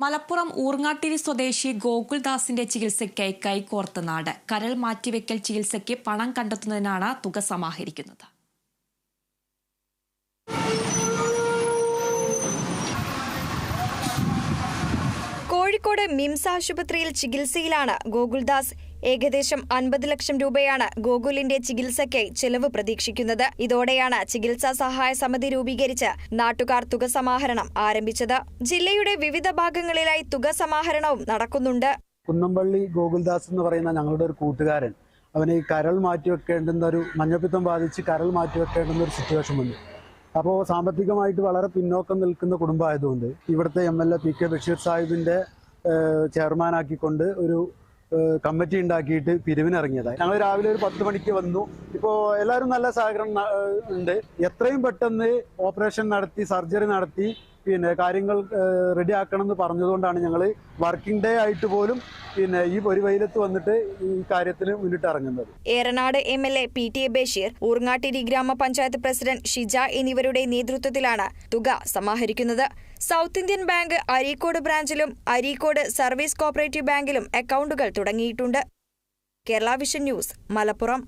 മലപ്പുറം ഊർങ്ങാട്ടിരി സ്വദേശി ഗോകുൽദാസിന്റെ ചികിത്സയ്ക്കായി കൈകോർത്ത നാട്. കരൾ മാറ്റിവെക്കൽ ചികിത്സയ്ക്ക് പണം കണ്ടെത്തുന്നതിനാണ് തുക സമാഹരിക്കുന്നത്. കോഴിക്കോട് മിംസ് ആശുപത്രിയിൽ ചികിത്സയിലാണ് ഗോകുൽദാസ്. ഏകദേശം അൻപത് ലക്ഷം രൂപയാണ് ഗോകുലിന്റെ ചികിത്സയ്ക്കായി ചെലവ് പ്രതീക്ഷിക്കുന്നത്. ഇതോടെയാണ് ചികിത്സാ സഹായ സമിതി രൂപീകരിച്ച് നാട്ടുകാർ തുക സമാഹരണം ആരംഭിച്ചത്. ജില്ലയുടെ വിവിധ ഭാഗങ്ങളിലായി തുക സമാഹരണവും നടക്കുന്നുണ്ട്. കുന്നംപള്ളി ഗോകുൽദാസ് എന്ന് പറയുന്ന ഞങ്ങളുടെ ഒരു കൂട്ടുകാരൻ അവന് ഈ കരൾ മാറ്റി വെക്കേണ്ടുന്ന ഒരു മഞ്ഞപ്പിത്തം ബാധിച്ച് കരൾ മാറ്റി വെക്കേണ്ടുന്ന ഒരു സിറ്റുവേഷൻ വന്നു. അപ്പോൾ സാമ്പത്തികമായിട്ട് വളരെ പിന്നോക്കം നിൽക്കുന്ന കുടുംബമായതുകൊണ്ട് ഇവിടുത്തെ M L A P K Basheer സാഹിബിന്റെ ചെയർമാനാക്കിക്കൊണ്ട് ഒരു കമ്മിറ്റി ഉണ്ടാക്കിയിട്ട് പിരിവിനിറങ്ങിയതായി. ഞങ്ങൾ രാവിലെ ഒരു പത്ത് മണിക്ക് വന്നു. ഇപ്പോൾ എല്ലാവരും നല്ല സഹകരണം ഉണ്ട്. എത്രയും പെട്ടെന്ന് ഓപ്പറേഷൻ നടത്തി സർജറി നടത്തി പിന്നെ കാര്യങ്ങൾ റെഡി ആക്കണം എന്ന് പറഞ്ഞതുകൊണ്ടാണ് ഞങ്ങൾ വർക്കിംഗ് ഡേ ആയിട്ട് പോലും പിന്നെ ഈ ഒരു വെയിലത്ത് വന്നിട്ട് ഈ കാര്യത്തിന് മുന്നിട്ട് ഇറങ്ങുന്നത് Eranad M L A P T A Basheer Urangattiri ഗ്രാമപഞ്ചായത്ത് പ്രസിഡന്റ് ഷിജ എന്നിവരുടെ നേതൃത്വത്തിലാണ് തുക സമാഹരിക്കുന്നത്. സൗത്ത് ഇന്ത്യൻ ബാങ്ക് അരീക്കോട് ബ്രാഞ്ചിലും അരീക്കോട് സർവീസ് കോപ്പറേറ്റീവ് ബാങ്കിലും അക്കൗണ്ടുകൾ തുടങ്ങിയിട്ടുണ്ട്. Kerala vision news Malappuram.